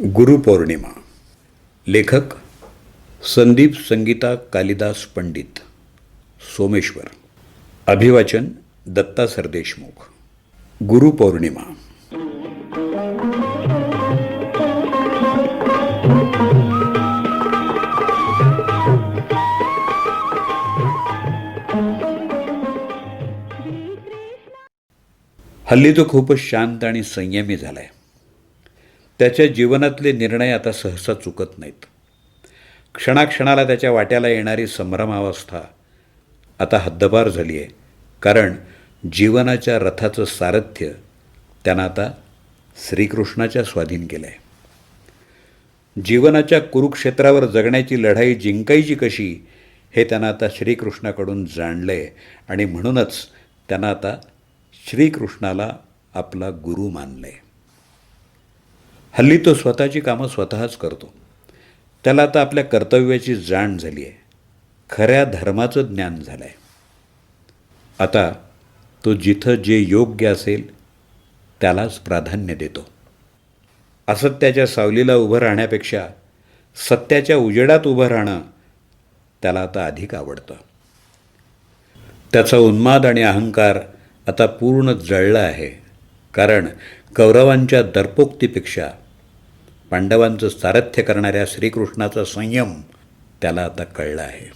गुरुपौर्णिमा. लेखक संदीप संगीता कालिदास पंडित सोमेश्वर. अभिवाचन दत्ता सरदेशमुख. गुरुपौर्णिमा. हल्ली तो खूपच शांत आणि संयमी झालाय. त्याच्या जीवनातले निर्णय आता सहसा चुकत नाहीत. क्षणाक्षणाला त्याच्या वाट्याला येणारी संभ्रमावस्था आता हद्दपार झाली आहे कारण जीवनाच्या रथाचं सारथ्य त्यानं आता श्रीकृष्णाच्या स्वाधीन केलं आहे जीवनाच्या कुरुक्षेत्रावर जगण्याची लढाई जिंकायची कशी हे त्यानं आता श्रीकृष्णाकडून जाणलं आहे आणि म्हणूनच त्यानं आता श्रीकृष्णाला आपला गुरु मानलं आहे हल्ली तो स्वतःची कामं स्वतःच करतो. त्याला आता आपल्या कर्तव्याची जाण झाली आहे. खऱ्या धर्माचं ज्ञान झालं आहे आता तो जिथं जे योग्य असेल त्यालाच प्राधान्य देतो. असत्याच्या सावलीला उभं राहण्यापेक्षा सत्याच्या उजेडात उभं राहणं त्याला आता अधिक आवडतं. त्याचा उन्माद आणि अहंकार आता पूर्ण जळला आहे. कारण कौरवांच्या दर्पोक्तीपेक्षा पांडवांचं सारथ्य करणाऱ्या श्रीकृष्णाचा संयम त्याला आता कळला आहे.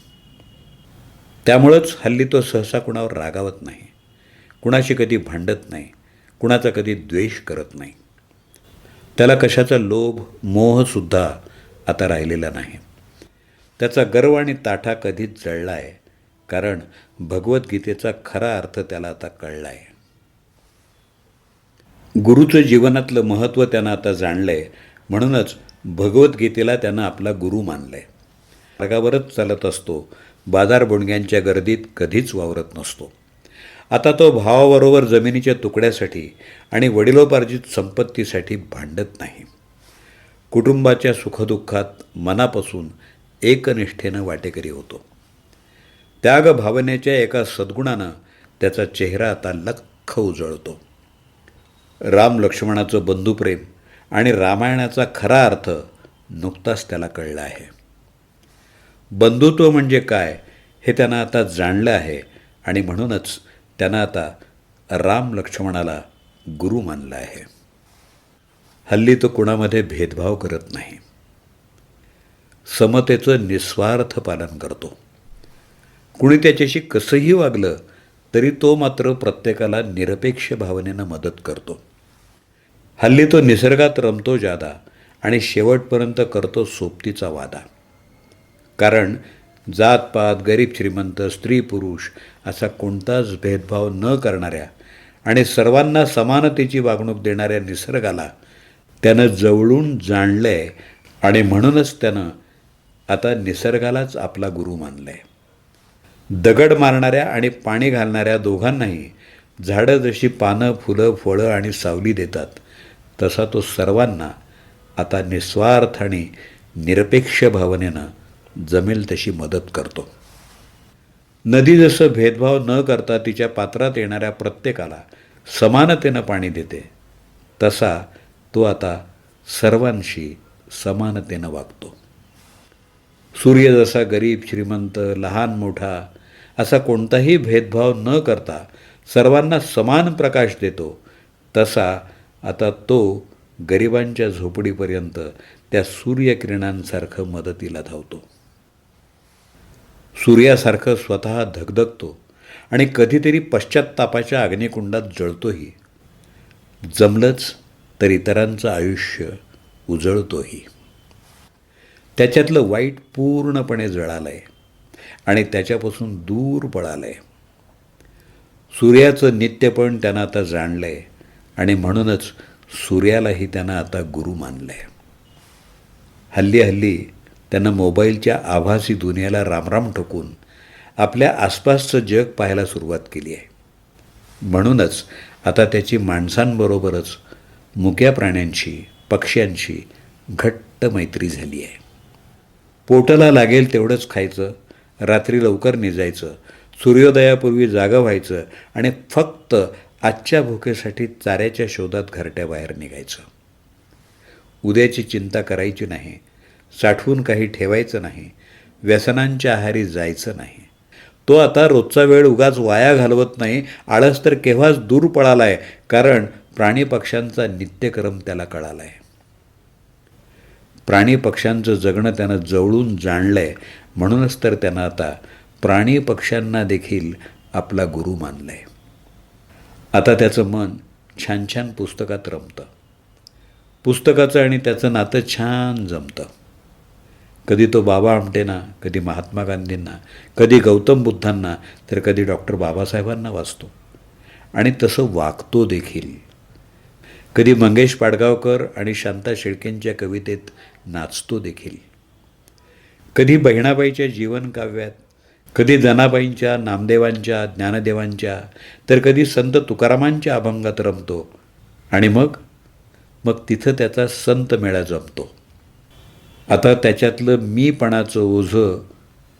त्यामुळंच हल्ली तो सहसा कुणावर रागावत नाही. कुणाशी कधी भांडत नाही. कुणाचा कधी द्वेष करत नाही. त्याला कशाचा लोभ मोहसुद्धा आता राहिलेला नाही. त्याचा गर्व आणि ताठा कधीच जळला आहे कारण भगवद्गीतेचा खरा अर्थ त्याला आता कळला आहे गुरुचं जीवनातलं महत्त्व त्यानं आता जाणलं आहे म्हणूनच भगवद्गीतेला त्यानं आपला गुरु मानलं आहे मार्गावरच चालत असतो बाजार बोंडग्यांच्या गर्दीत कधीच वावरत नसतो. आता तो भावाबरोबर जमिनीच्या तुकड्यासाठी आणि वडिलोपार्जित संपत्तीसाठी भांडत नाही. कुटुंबाच्या सुखदुःखात मनापासून एकनिष्ठेनं वाटेकरी होतो. त्याग भावनेच्या एका सद्गुणानं त्याचा चेहरा आता लख्ख उजळतो. राम लक्ष्मणाचं बंधुप्रेम आणि रामायणाचा खरा अर्थ नुकताच त्याला कळला आहे. बंधुत्व म्हणजे काय हे त्यानं आता जाणलं आहे आणि म्हणूनच त्यानं आता राम लक्ष्मणाला गुरु मानलं आहे. हल्ली तो कुणामध्ये भेदभाव करत नाही. समतेचं निस्वार्थ पालन करतो. कुणी त्याच्याशी कसंही वागलं तरी तो मात्र प्रत्येकाला निरपेक्ष भावनेनं मदत करतो. हल्ली तो निसर्गात रमतो जादा आणि शेवटपर्यंत करतो सोबतीचा वादा. कारण जातपात गरीब श्रीमंत स्त्री पुरुष असा कोणताच भेदभाव न करणाऱ्या आणि सर्वांना समानतेची वागणूक देणाऱ्या निसर्गाला त्यानं जवळून जाणलं आहे आणि म्हणूनच त्यानं आता निसर्गालाच आपला गुरु मानलं आहे दगड मारणाऱ्या आणि पाणी घालणाऱ्या दोघांनाही झाडं जशी पानं फुलं फळं आणि सावली देतात तसा तो सर्वांना आता निस्वार्थ आणि निरपेक्ष भावनेनं जमेल तशी मदत करतो. नदी जसं भेदभाव न करता तिच्या पात्रात येणाऱ्या प्रत्येकाला समानतेनं पाणी देते तसा तो आता सर्वांशी समानतेनं वागतो. सूर्य जसा गरीब श्रीमंत लहान मोठा असा कोणताही भेदभाव न करता सर्वांना समान प्रकाश देतो तसा आता तो गरिबांच्या झोपडीपर्यंत त्या सूर्यकिरणांसारखं मदतीला धावतो. सूर्यासारखं स्वतः धगधगतो आणि कधीतरी पश्चात्तापाच्या अग्निकुंडात जळतोही. जमलंच तर इतरांचं आयुष्य उजळतोही. त्याच्यातलं वाईट पूर्णपणे जळालं आहे आणि त्याच्यापासून दूर पळालं आहे सूर्याचं नित्यपण त्यानं आता जाणलं आहे आणि म्हणूनच सूर्यालाही त्यांना आता गुरु मानलं आहे हल्ली हल्ली त्यांना मोबाईलच्या आभासी दुनियाला रामराम ठोकून आपल्या आसपासचं जग पाहायला सुरुवात केली आहे. म्हणूनच आता त्याची माणसांबरोबरच मुक्या प्राण्यांशी पक्ष्यांशी घट्ट मैत्री झाली आहे. पोटाला लागेल तेवढंच खायचं रात्री लवकर निजायचं सूर्योदयापूर्वी जागा व्हायचं आणि फक्त आजच्या भुकेसाठी चाऱ्याच्या शोधात घरट्याबाहेर निघायचं. उद्याची चिंता करायची नाही साठवून काही ठेवायचं नाही व्यसनांच्या आहारी जायचं नाही. तो आता रोजचा वेळ उगाच वाया घालवत नाही आळस तर केव्हाच दूर पळालाय कारण प्राणी पक्ष्यांचा नित्यक्रम त्याला कळालाय. प्राणी पक्ष्यांचं जगणं त्यानं जवळून जाणलंय म्हणूनच तर त्यानं आता प्राणी पक्ष्यांना देखील आपला गुरु मानलाय. आता त्याचं मन छान छान पुस्तकात रमतं. पुस्तकाचं आणि त्याचं नातं छान जमतं. कधी तो बाबा आमटेंना कधी महात्मा गांधींना कधी गौतम बुद्धांना तर कधी डॉक्टर बाबासाहेबांना वाचतो. आणि तसं वागतो देखील. कधी मंगेश पाडगावकर आणि शांता शेळकेंच्या कवितेत नाचतो देखील. कधी बहिणाबाईच्या जीवनकाव्यात कधी जनाबाईंच्या नामदेवांच्या ज्ञानदेवांच्या तर कधी संत तुकारामांच्या अभंगात रमतो. आणि मग मग तिथं त्याचा संत मेळा जमतो. आता त्याच्यातलं मीपणाचं ओझं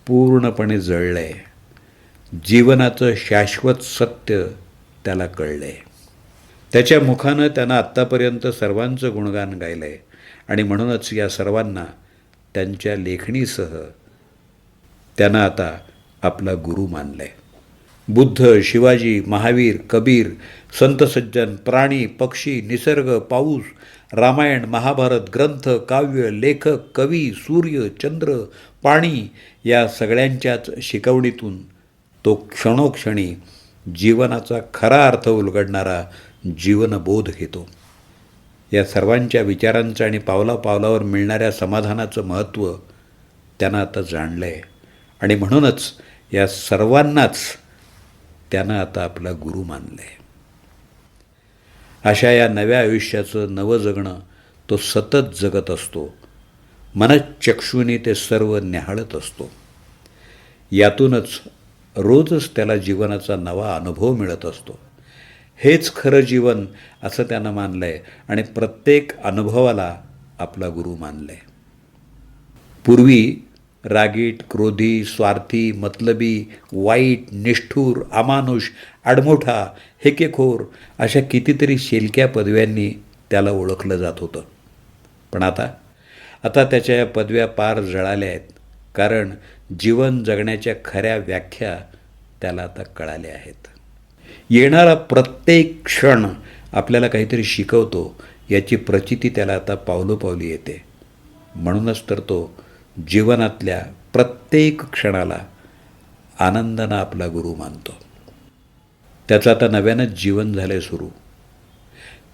पूर्णपणे जळलं आहे जीवनाचं शाश्वत सत्य त्याला कळलं आहे त्याच्या मुखानं त्यानं आत्तापर्यंत सर्वांचं गुणगान गायलं आहे आणि म्हणूनच या सर्वांना त्यांच्या लेखणीसह त्यांना आता आपला गुरु मानलं आहे बुद्ध शिवाजी महावीर कबीर संत सज्जन प्राणी पक्षी निसर्ग पाऊस रामायण महाभारत ग्रंथ काव्य लेखक कवी सूर्य चंद्र पाणी या सगळ्यांच्याच शिकवणीतून तो क्षणोक्षणी जीवनाचा खरा अर्थ उलगडणारा जीवनबोध घेतो. या सर्वांच्या विचारांचं आणि पावला पावलावर मिळणाऱ्या समाधानाचं महत्त्व त्यांना आता जाणलं आहे आणि म्हणूनच या सर्वांनाच त्यानं आता आपला गुरु मानलं आहे अशा या नव्या आयुष्याचं नवं जगणं तो सतत जगत असतो. मनचक्षुनी ते सर्व न्याहाळत असतो. यातूनच रोजच त्याला जीवनाचा नवा अनुभव मिळत असतो. हेच खरं जीवन असं त्यानं मानलं आहे आणि प्रत्येक अनुभवाला आपला गुरु मानलं आहे पूर्वी रागीट क्रोधी स्वार्थी मतलबी वाईट निष्ठूर अमानुष आडमोठा हेकेखोर अशा कितीतरी शेलक्या पदव्यांनी त्याला ओळखलं जात होतं. पण आता आता त्याच्या या पदव्या पार जळाल्या आहेत कारण जीवन जगण्याच्या खऱ्या व्याख्या त्याला आता कळाल्या आहेत. येणारा प्रत्येक क्षण आपल्याला काहीतरी शिकवतो याची प्रचिती त्याला आता पावलोपावली येते. म्हणूनच तर तो जीवनातल्या प्रत्येक क्षणाला आनंदानं आपला गुरु मानतो. त्याचं आता नव्यानंच जीवन झालं आहे सुरू.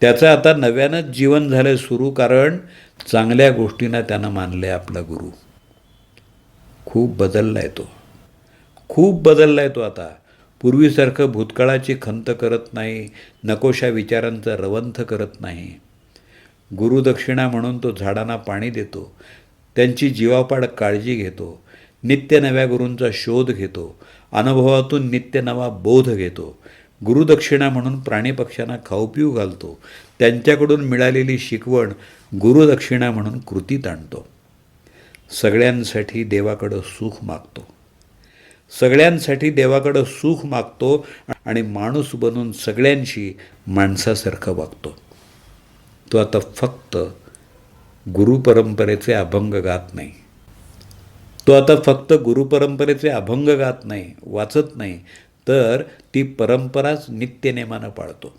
त्याचं आता नव्यानंच जीवन झालं आहे सुरू कारण चांगल्या गोष्टींना त्यानं मानलं आहे आपला गुरु. खूप बदलला आहे तो. खूप बदलला आहे तो आता. पूर्वीसारखं भूतकाळाची खंत करत नाही नकोशा विचारांचा रवंथ करत नाही. गुरुदक्षिणा म्हणून तो झाडांना पाणी देतो. त्यांची जीवापाड काळजी घेतो. नित्य नव्या गुरूंचा शोध घेतो. अनुभवातून नित्य नवा बोध घेतो. गुरुदक्षिणा म्हणून प्राणीपक्ष्यांना खाऊपिऊ घालतो. त्यांच्याकडून मिळालेली शिकवण गुरुदक्षिणा म्हणून कृतीत आणतो. सगळ्यांसाठी देवाकडं सुख मागतो. सगळ्यांसाठी देवाकडं सुख मागतो आणि माणूस बनून सगळ्यांशी माणसासारखं वागतो. तो आता फक्त गुरुपरंपरेचे अभंग गात नाही. तो आता फक्त गुरुपरंपरेचे अभंग गात नाही वाचत नाही तर ती परंपराच नित्यनेमानं पाळतो.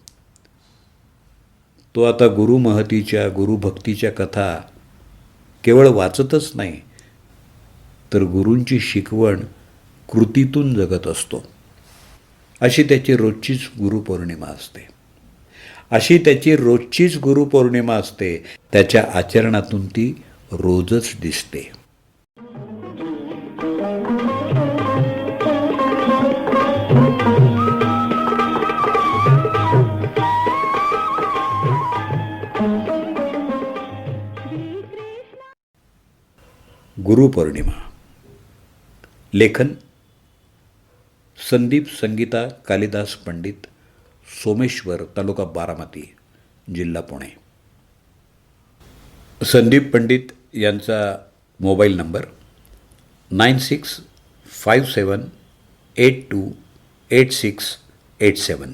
तो आता गुरुमहतीच्या गुरुभक्तीच्या कथा केवळ वाचतच नाही तर गुरूंची शिकवण कृतीतून जगत असतो. अशी त्याची रोजचीच गुरुपौर्णिमा असते. अशी त्याची रोजचीच गुरुपौर्णिमा असते त्याच्या आचरणातून ती रोजच दिसते. गुरुपौर्णिमा. लेखन संदीप संगीता कालिदास पंडित सोमेश्वर तालुका बारामती जिल्हा पुणे. संदीप पंडित यांचा mobile number nine six five seven eight two eight six eight seven.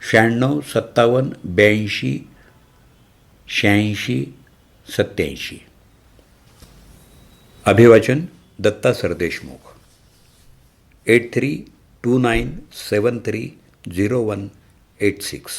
शहाण्णव सत्तावन्न ब्याऐंशी शहाऐंशी सत्याऐंशी अभिवाचन Datta Sardeshmukh eight three two nine seven three zero one eight six.